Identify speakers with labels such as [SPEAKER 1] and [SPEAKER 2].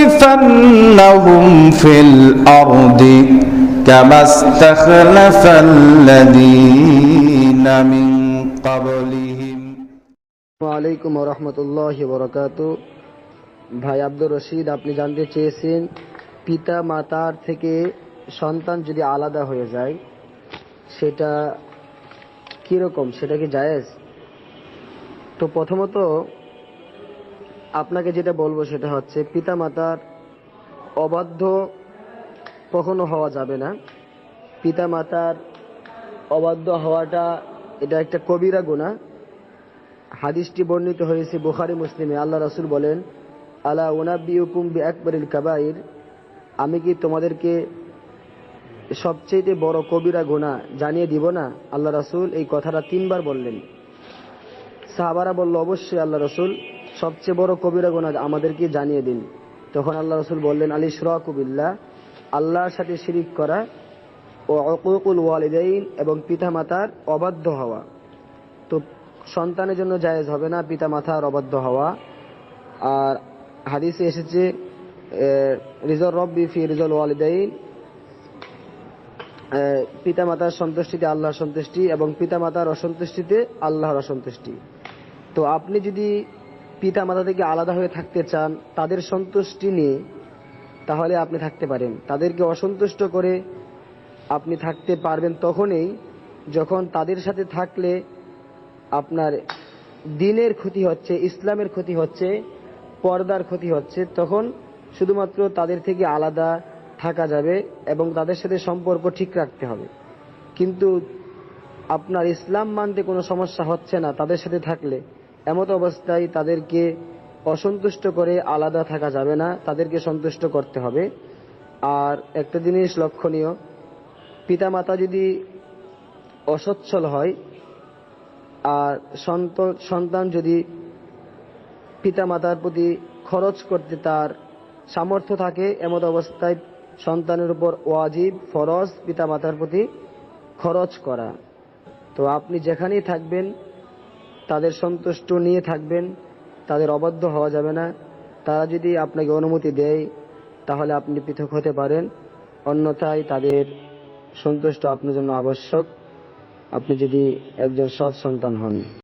[SPEAKER 1] ليستخلفنهم في الأرض كما استخلف الذين من قبلهم
[SPEAKER 2] আলাইকুম রহমতুল্লাহ বরকাত ভাই আব্দুর রশিদ আপনি জানতে চেয়েছেন পিতা মাতার থেকে সন্তান যদি আলাদা হয়ে যায় সেটা কিরকম সেটা কি জায়েজ তো প্রথমত আপনাকে যেটা বলব সেটা হচ্ছে পিতা মাতার অবাধ্য কখনো হওয়া যাবে না। পিতা মাতার অবাধ্য হওয়াটা এটা একটা কবিরা গুণা হাদিসটি বর্ণিত হয়েছে বুখারি, মুসলিমে। আল্লাহ রাসুল বলেন, আলা ওনাবিউকুম বি আকবরিল কাবাইর। আমি কি তোমাদেরকে সবচেয়ে বড় কবিরা গোনা জানিয়ে দিব না? আল্লাহ রাসুল এই কথাটা তিনবার বললেন। সাহাবারা বলল, অবশ্যই আল্লাহ রসুল। সবচেয়ে বড় কবিরা গোনা আমাদেরকে জানিয়ে দিন। তখন আল্লাহ রসুল বললেন, আলী শরাকুবিল্লাহ আল্লাহর সাথে শিরিক করা ও অকুকুল ওয়ালিদাইন এবং পিতামাতার অবাধ্য হওয়া। তো সন্তানের জন্য জায়েজ হবে না পিতা মাতার অবাধ্য হওয়া। আর হাদিসে এসেছে রিজল রব্বি ফি রিজল ওয়ালিদাইন। পিতা মাতার সন্তুষ্টিতে আল্লাহর সন্তুষ্টি এবং পিতা মাতার অসন্তুষ্টিতে আল্লাহর অসন্তুষ্টি। তো আপনি যদি পিতা মাতা থেকে আলাদা হয়ে থাকতে চান, তাদের সন্তুষ্টি নিয়ে তাহলে আপনি থাকতে পারেন। তাদেরকে অসন্তুষ্ট করে আপনি থাকতে পারবেন তখনই যখন তাদের সাথে থাকলে আপনার দিনের ক্ষতি হচ্ছে, ইসলামের ক্ষতি হচ্ছে, পর্দার ক্ষতি হচ্ছে, তখন শুধুমাত্র তাদের থেকে আলাদা থাকা যাবে এবং তাদের সাথে সম্পর্ক ঠিক রাখতে হবে। কিন্তু আপনার ইসলাম মানতে কোনো সমস্যা হচ্ছে না তাদের সাথে থাকলে। এমত অবস্থায় তাদেরকে অসন্তুষ্ট করে আলাদা থাকা যাবে না, তাদেরকে সন্তুষ্ট করতে হবে। আর একটা জিনিস লক্ষণীয়, পিতামাতা যদি অসচ্ছল হয়, আর সন্ত- সন্তান যদি পিতামাতার প্রতি খরচ করতে তার সামর্থ্য থাকে, এমত অবস্থায় সন্তানের উপর ওয়াজিব, ফরজ পিতামাতার প্রতি খরচ করা। তো আপনি যেখানেই থাকবেন তাদের সন্তুষ্ট নিয়ে থাকবেন, তাদের অবাধ্য হওয়া যাবে না। তারা যদি আপনাকে অনুমতি দেয়, তাহলে আপনি পৃথক হতে পারেন। অন্যথায় তাদের সন্তুষ্ট আপনার জন্য আবশ্যক। আপনি যদি একজন সৎ সন্তান হন।